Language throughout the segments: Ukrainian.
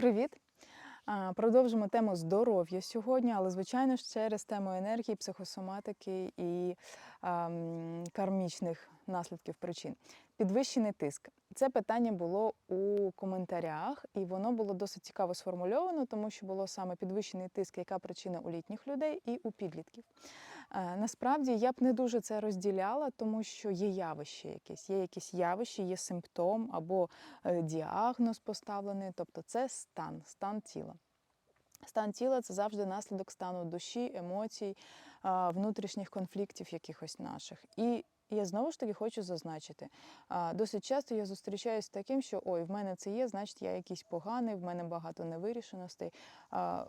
Привіт! Продовжимо тему здоров'я сьогодні, але звичайно ж через тему енергії, психосоматики і а, м, кармічних наслідків причин. Підвищений тиск. Це питання було у коментарях, і воно було досить цікаво сформульовано, тому що було саме підвищений тиск, яка причина у літніх людей і у підлітків. Е, Насправді я б не дуже це розділяла, тому що є явище якесь, є якісь явище, є симптом або е, діагноз поставлений, тобто це стан, стан тіла. Стан тіла це завжди наслідок стану душі, емоцій, внутрішніх конфліктів якихось наших. І я знову ж таки хочу зазначити, досить часто я зустрічаюся з таким, що ой, в мене це є, значить я якийсь поганий, в мене багато невирішеностей.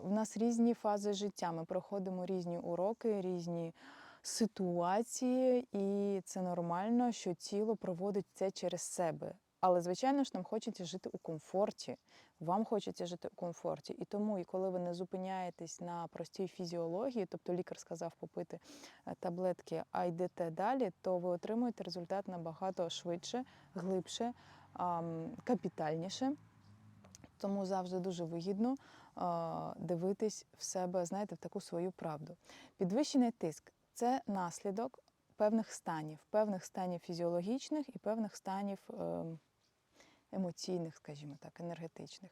В нас різні фази життя. Ми проходимо різні уроки, різні ситуації, і це нормально, що тіло проводить це через себе. Але, звичайно ж, нам хочеться жити у комфорті. Вам хочеться жити у комфорті. І тому, і коли ви не зупиняєтесь на простій фізіології, тобто лікар сказав попити е, таблетки, а йдете далі, то ви отримуєте результат набагато швидше, глибше, капітальніше. Тому завжди дуже вигідно дивитись в себе, знаєте, в таку свою правду. Підвищений тиск це наслідок певних станів, певних станів фізіологічних і певних станів ем, емоційних, скажімо так, енергетичних.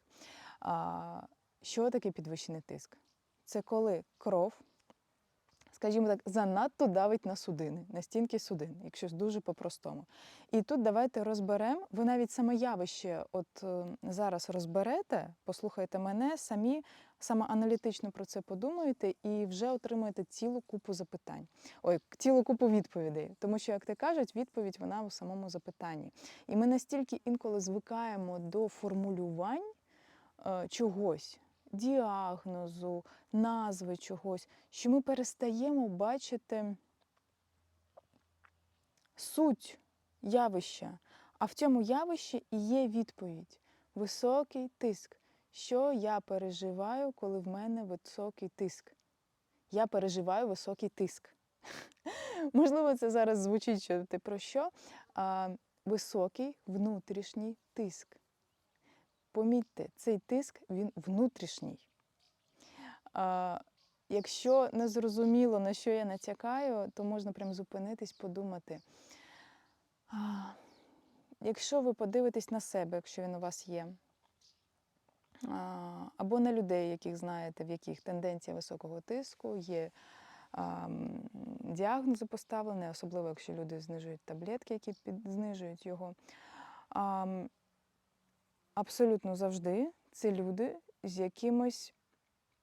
Що таке підвищений тиск? Це коли кров, скажімо так, занадто давить на судини, на стінки судин, якщо дуже по-простому. І тут давайте розберемо. Ви навіть саме явище, от е, зараз розберете, послухайте мене, самі самоаналітично про це подумаєте і вже отримаєте цілу купу запитань. Ой, цілу купу відповідей. Тому що, як ти кажуть, відповідь вона у самому запитанні. І ми настільки інколи звикаємо до формулювань е, чогось. Діагнозу, назви чогось, що ми перестаємо бачити суть явища. А в цьому явищі і є відповідь: високий тиск. Що я переживаю, коли в мене високий тиск? Я переживаю високий тиск. Можливо, це зараз звучить що ти про що? А, Високий внутрішній тиск. Помітьте, цей тиск він внутрішній. Якщо не зрозуміло, на що я натякаю, то можна прям зупинитись, подумати. Якщо ви подивитесь на себе, якщо він у вас є, або на людей, яких знаєте, в яких тенденція високого тиску, є діагнози поставлені, особливо якщо люди знижують таблетки, які знижують його. Абсолютно завжди це люди з якимось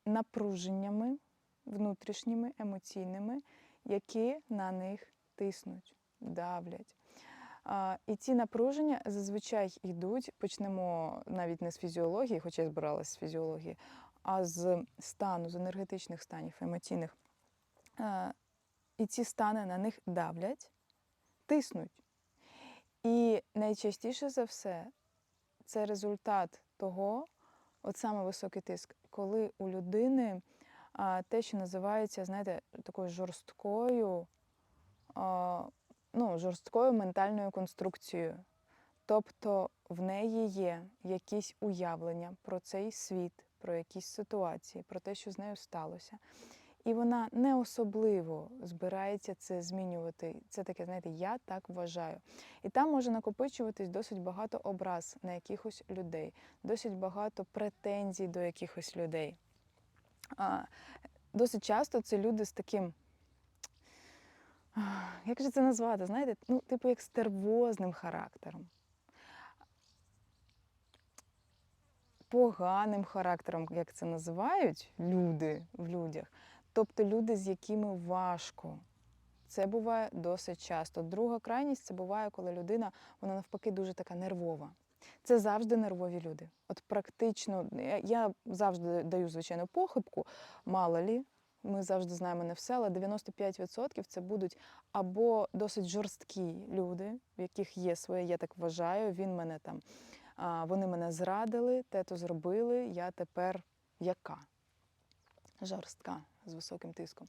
напруженнями внутрішніми, емоційними, які на них тиснуть, давлять. І ці напруження зазвичай йдуть, почнемо навіть не з фізіології, хоча я збиралася з фізіології, а з стану, з енергетичних станів, емоційних. І ці стани на них давлять, тиснуть. І найчастіше за все це результат того, от саме високий тиск, коли у людини а, те, що називається, знаєте, такою жорсткою, а, ну, жорсткою ментальною конструкцією. Тобто в неї є якісь уявлення про цей світ, про якісь ситуації, про те, що з нею сталося. І вона не особливо збирається це змінювати. Це таке, знаєте, я так вважаю. І там може накопичуватись досить багато образ на якихось людей, досить багато претензій до якихось людей. А, Досить часто це люди з таким. Як же це назвати? Знаєте, ну, типу, як стервозним характером. Поганим характером, як це називають люди в людях. Тобто люди, з якими важко. Це буває досить часто. Друга крайність це буває, коли людина, вона навпаки дуже така нервова. Це завжди нервові люди. От практично, я- завжди даю, звичайно, похибку, мало лі, ми завжди знаємо не все, але 95% це будуть або досить жорсткі люди, в яких є своє, я так вважаю, він мене там, вони мене зрадили, те то зробили, я тепер яка? Жорстка з високим тиском.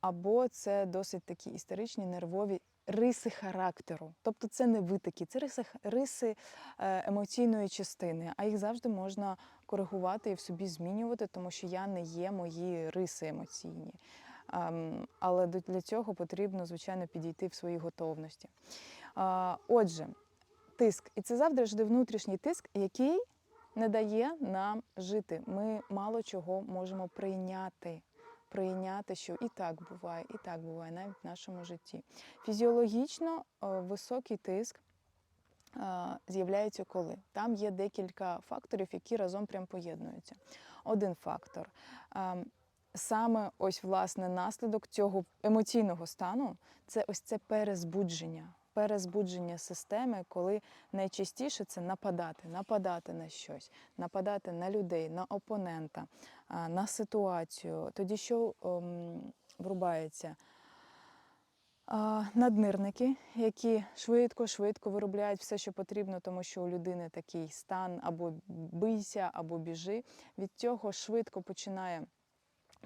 Або це досить такі історичні нервові риси характеру. Тобто це не витоки, це риси, риси е, емоційної частини, а їх завжди можна коригувати і в собі змінювати, тому що я не є мої риси емоційні. Ем, Але для цього потрібно, звичайно, підійти в своїй готовності. Отже, тиск. І це завжди внутрішній тиск, який не дає нам жити. Ми мало чого можемо прийняти. Прийняти, що і так буває, і так буває навіть в нашому житті. Фізіологічно е, високий тиск е, з'являється коли? Там є декілька факторів, які разом прям поєднуються. Один фактор. ем, Саме ось власне наслідок цього емоційного стану це ось це перезбудження. Перезбудження системи, коли найчастіше це нападати, нападати на щось, нападати на людей, на опонента, на ситуацію. Тоді що ем, врубається? Наднирники, які швидко-швидко виробляють все, що потрібно, тому що у людини такий стан або бийся, або біжи. Від цього швидко починає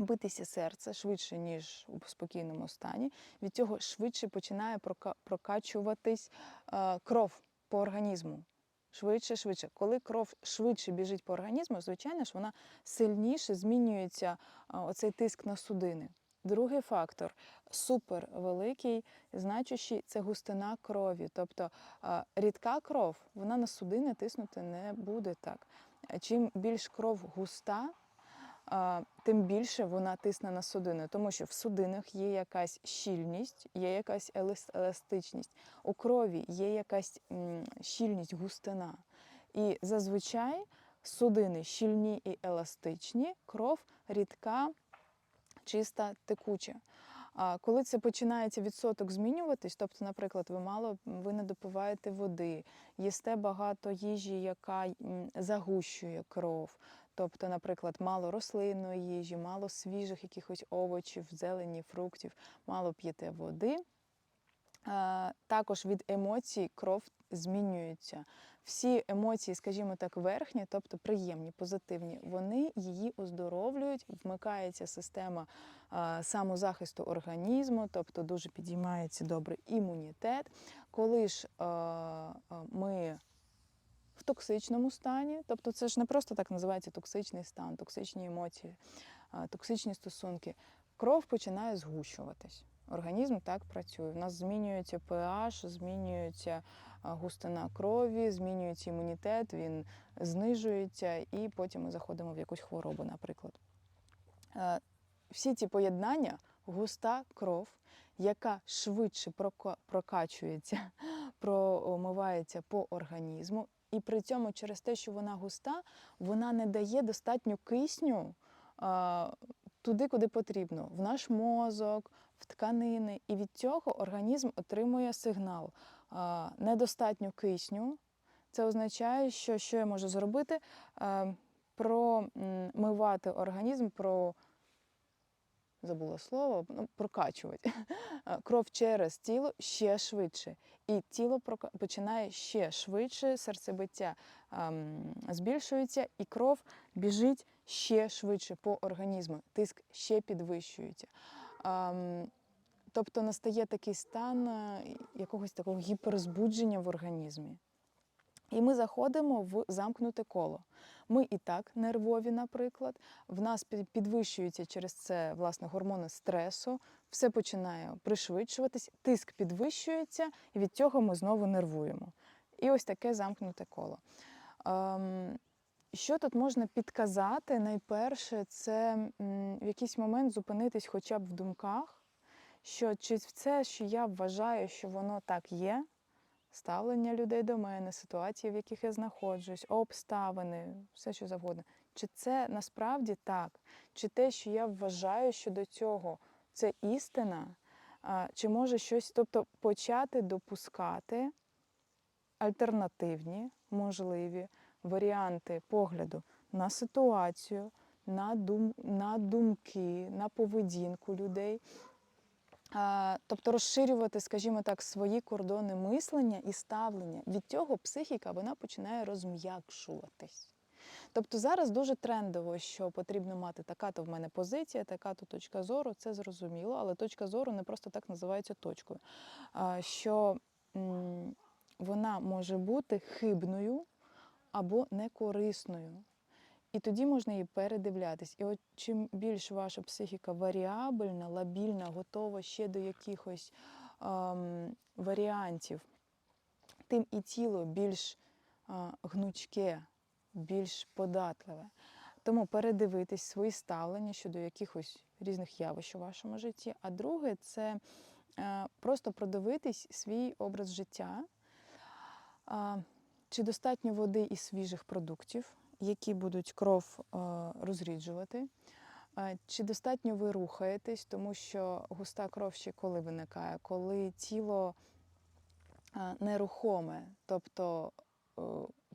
битися серце швидше, ніж у спокійному стані. Від цього швидше починає прокачуватись е, кров по організму. Швидше, швидше. Коли кров швидше біжить по організму, звичайно ж, вона сильніше змінюється е, оцей тиск на судини. Другий фактор супер великий, значущий це густина крові. Тобто е, рідка кров, вона на судини тиснути не буде так. Чим більш кров густа, тим більше вона тисне на судини, тому що в судинах є якась щільність, є якась еластичність. У крові є якась щільність, густина. І зазвичай судини щільні і еластичні, кров рідка, чиста, текуча. Коли це починається відсоток змінюватись, тобто, наприклад, ви мало ви не допиваєте води, їсте багато їжі, яка загущує кров. Тобто, наприклад, мало рослинної їжі, мало свіжих якихось овочів, зелені, фруктів, мало п'єте води. Також від емоцій кров змінюється. Всі емоції, скажімо так, верхні, тобто приємні, позитивні, вони її оздоровлюють, вмикається система самозахисту організму, тобто дуже підіймається добре імунітет. Коли ж ми в токсичному стані, тобто це ж не просто так називається токсичний стан, токсичні емоції, токсичні стосунки. Кров починає згущуватись. Організм так працює. У нас змінюється pH, змінюється густина крові, змінюється імунітет, він знижується, і потім ми заходимо в якусь хворобу, наприклад. Всі ці поєднання густа кров, яка швидше прокачується, промивається по організму, і при цьому через те, що вона густа, вона не дає достатньо кисню а, туди, куди потрібно, в наш мозок, в тканини. І від цього організм отримує сигнал. А, недостатньо кисню. Це означає, що що я можу зробити? А, промивати організм, про забула слово, ну, прокачувати кров через тіло ще швидше. І тіло починає ще швидше, серцебиття ам, збільшується, і кров біжить ще швидше по організму, тиск ще підвищується. Ам, тобто настає такий стан е, якогось такого гіперзбудження в організмі. І ми заходимо в замкнуте коло. Ми і так нервові, наприклад, в нас під- підвищуються через це власне гормони стресу, все починає пришвидшуватись, тиск підвищується, і від цього ми знову нервуємо. І ось таке замкнуте коло. Ем, що тут можна підказати? Найперше, це в якийсь момент зупинитись хоча б в думках, що чи це, що я вважаю, що воно так є, ставлення людей до мене, ситуації, в яких я знаходжусь, обставини, все що завгодно. Чи це насправді так? Чи те, що я вважаю, що до цього це істина? Чи може щось, тобто почати допускати альтернативні, можливі варіанти погляду на ситуацію, на, дум, на думки, на поведінку людей. Тобто розширювати, скажімо так, свої кордони мислення і ставлення. Від цього психіка вона починає розм'якшуватись. Тобто зараз дуже трендово, що потрібно мати така-то в мене позиція, така-то точка зору, це зрозуміло, але точка зору не просто так називається точкою. Що вона може бути хибною або некорисною. І тоді можна її передивлятись. І от чим більш ваша психіка варіабельна, лабільна, готова ще до якихось ем, варіантів, тим і тіло більш а, гнучке, більш податливе. Тому передивитись свої ставлення щодо якихось різних явищ у вашому житті. А друге це е, просто продивитись свій образ життя, а, чи достатньо води і свіжих продуктів, які будуть кров е, розріджувати. Е, Чи достатньо ви рухаєтесь, тому що густа кров ще коли виникає, коли тіло е, нерухоме, тобто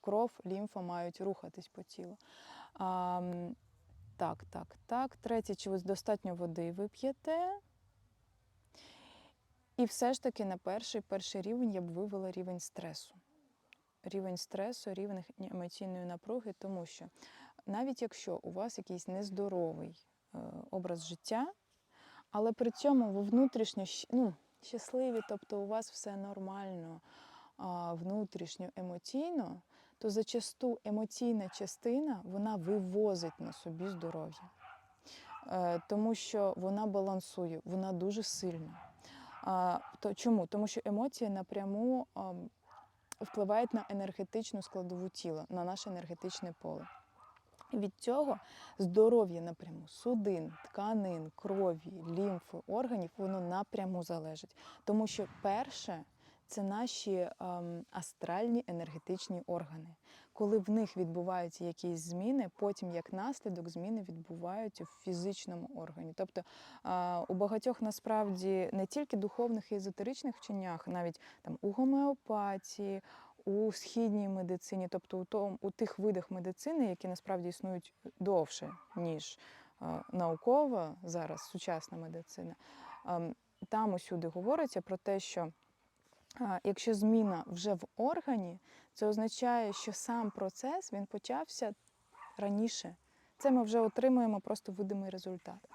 кров, лімфа мають рухатись по тілу. Так, так, так. Третє, чи ви достатньо води ви п'єте? І все ж таки на перший перший рівень я б вивела рівень стресу. Рівень стресу, рівень емоційної напруги, тому що навіть якщо у вас якийсь нездоровий е, образ життя, але при цьому ви внутрішньо ну, щасливі, тобто у вас все нормально, внутрішньо емоційно, то зачасту емоційна частина вона вивозить на собі здоров'я. Е, Тому що вона балансує, вона дуже сильна. Чому? Тому що емоції напряму впливають на енергетичну складову тіла, на наше енергетичне поле. Від цього здоров'я напряму судин, тканин, крові, лімфи, органів воно напряму залежить. Тому що перше це наші ем, астральні енергетичні органи. Коли в них відбуваються якісь зміни, потім як наслідок зміни відбуваються в фізичному органі. Тобто е, у багатьох насправді не тільки духовних і езотеричних вченнях, навіть там у гомеопатії, у східній медицині, тобто у, том, у тих видах медицини, які насправді існують довше, ніж е, наукова зараз сучасна медицина, ем, там усюди говориться про те, що е, якщо зміна вже в органі, це означає, що сам процес він почався раніше. Це ми вже отримуємо просто видимий результат.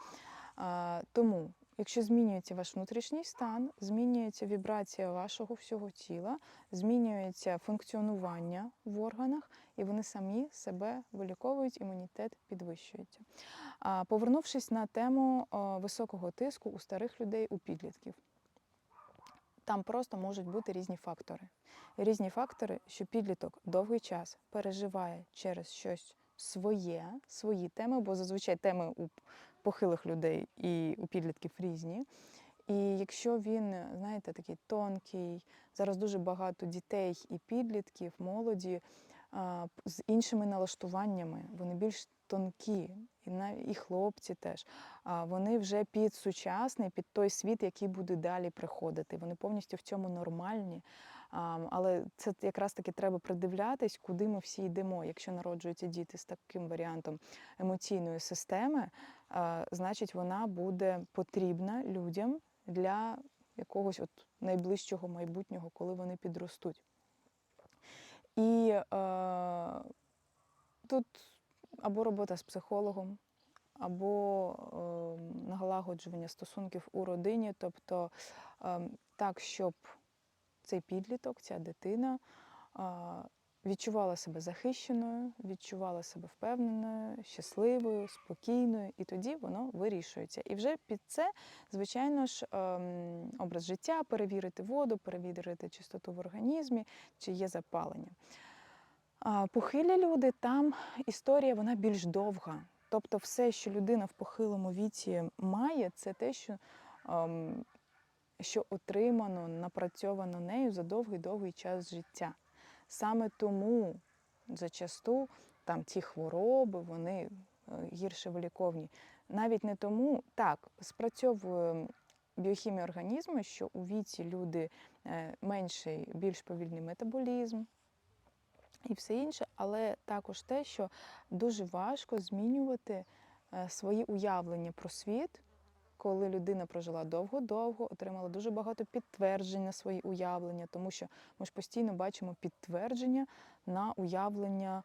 Тому, якщо змінюється ваш внутрішній стан, змінюється вібрація вашого всього тіла, змінюється функціонування в органах, і вони самі себе виліковують, імунітет підвищується. Повернувшись на тему високого тиску у старих людей, у підлітків. Там просто можуть бути різні фактори. Різні фактори, що підліток довгий час переживає через щось своє, свої теми, бо зазвичай теми у похилих людей і у підлітків різні. І якщо він, знаєте, такий тонкий, зараз дуже багато дітей і підлітків, молоді з іншими налаштуваннями, вони більш тонкі, і і хлопці теж. Вони вже під сучасний, під той світ, який буде далі приходити. Вони повністю в цьому нормальні. Але це якраз таки треба придивлятись, куди ми всі йдемо. Якщо народжуються діти з таким варіантом емоційної системи, значить вона буде потрібна людям для якогось от найближчого майбутнього, коли вони підростуть. І е, тут або робота з психологом, або е, налагоджування стосунків у родині, тобто е, так, щоб цей підліток, ця дитина е, відчувала себе захищеною, відчувала себе впевненою, щасливою, спокійною, і тоді воно вирішується. І вже під це, звичайно ж, ем, образ життя, перевірити воду, перевірити чистоту в організмі, чи є запалення. Похилі люди, там історія вона більш довга. Тобто, все, що людина в похилому віці має, це те, що, ем, що отримано, напрацьовано нею за довгий-довгий час життя. Саме тому зачасту там ці хвороби, вони е, гірше виліковні. Навіть не тому, так, спрацьовує біохімія організму, що у віці люди е, менший, більш повільний метаболізм, і все інше, але також те, що дуже важко змінювати е, свої уявлення про світ, коли людина прожила довго-довго, отримала дуже багато підтверджень на свої уявлення, тому що ми ж постійно бачимо підтвердження на уявлення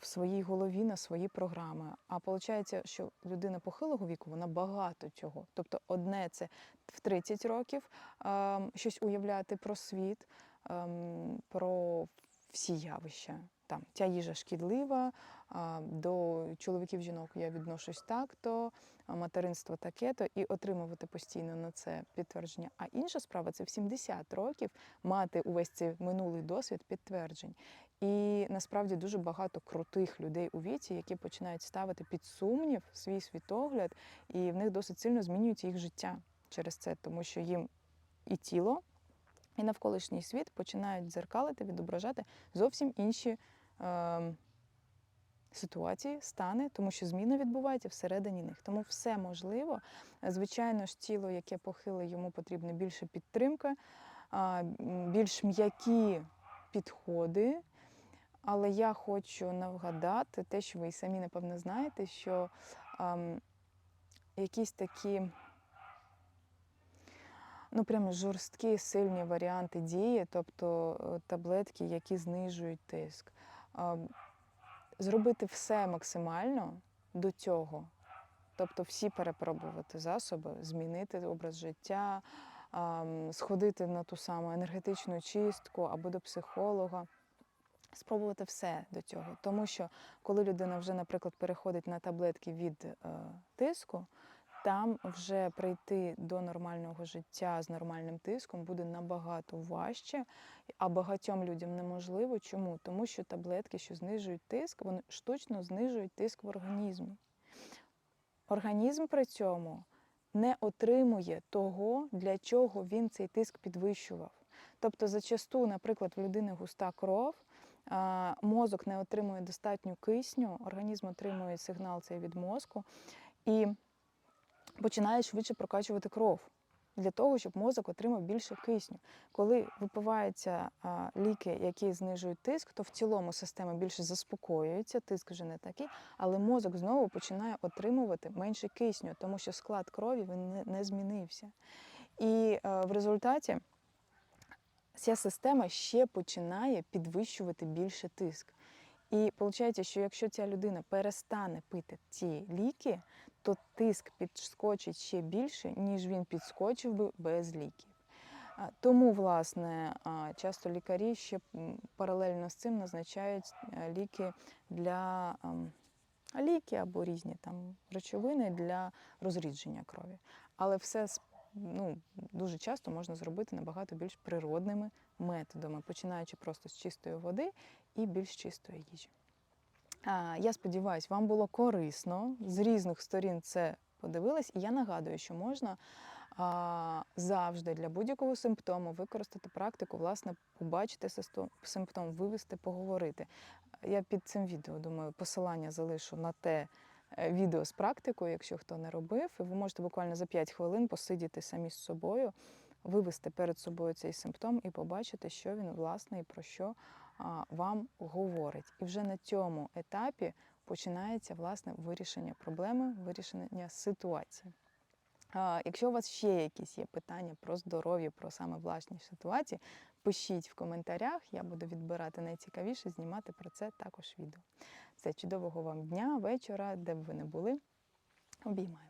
в своїй голові на свої програми. А виходить, що людина похилого віку вона багато чого. Тобто, одне це в 30 років е, щось уявляти про світ, е, про всі явища. Там ця їжа шкідлива, до чоловіків жінок я відношусь так, то материнство таке, то і отримувати постійно на це підтвердження. А інша справа це в 70 років мати увесь цей минулий досвід підтверджень. І насправді дуже багато крутих людей у віці, які починають ставити під сумнів свій світогляд, і в них досить сильно змінюється їх життя через це, тому що їм і тіло, і навколишній світ починають дзеркалити, відображати зовсім інші ситуації, стани, тому що зміна відбувається всередині них. Тому все можливо. Звичайно ж, тіло, яке похиле, йому потрібна більше підтримка, більш м'які підходи. Але я хочу нагадати те, що ви і самі, напевно, знаєте, що ем, якісь такі ну прямо жорсткі, сильні варіанти дії, тобто е, таблетки, які знижують тиск. Зробити все максимально до цього, тобто всі перепробувати засоби, змінити образ життя, сходити на ту саму енергетичну чистку або до психолога. Спробувати все до цього, тому що коли людина вже, наприклад, переходить на таблетки від е, тиску, там вже прийти до нормального життя з нормальним тиском буде набагато важче, а багатьом людям неможливо. Чому? Тому що таблетки, що знижують тиск, вони штучно знижують тиск в організмі. Організм при цьому не отримує того, для чого він цей тиск підвищував. Тобто, зачасту, наприклад, в людини густа кров, мозок не отримує достатньо кисню, організм отримує сигнал цей від мозку і починає швидше прокачувати кров для того, щоб мозок отримав більше кисню. Коли випиваються ліки, які знижують тиск, то в цілому система більше заспокоюється, тиск вже не такий, але мозок знову починає отримувати менше кисню, тому що склад крові він не змінився. І в результаті ця система ще починає підвищувати більше тиск. І виходить, що якщо ця людина перестане пити ці ліки, то тиск підскочить ще більше, ніж він підскочив би без ліків. Тому, власне, часто лікарі ще паралельно з цим назначають е, ліки для ліки або різні там речовини для розрідження крові. Але все ну, дуже часто можна зробити набагато більш природними методами, починаючи просто з чистої води і більш чистої їжі. Я сподіваюся, вам було корисно. З різних сторін це подивилась, і я нагадую, що можна завжди для будь-якого симптому використати практику, власне, побачити симптом, вивести, поговорити. Я під цим відео думаю, посилання залишу на те. Е, відео з практикою, якщо хто не робив, і ви можете буквально за 5 хвилин посидіти самі з собою, вивести перед собою цей симптом і побачити, що він власне і про що вам говорить. І вже на цьому етапі починається власне вирішення проблеми, вирішення ситуації. Якщо у вас ще якісь є питання про здоров'я, про саме власні ситуації, пишіть в коментарях, я буду відбирати найцікавіше, знімати про це також відео. Все чудового вам дня, вечора, де б ви не були. Обіймаю.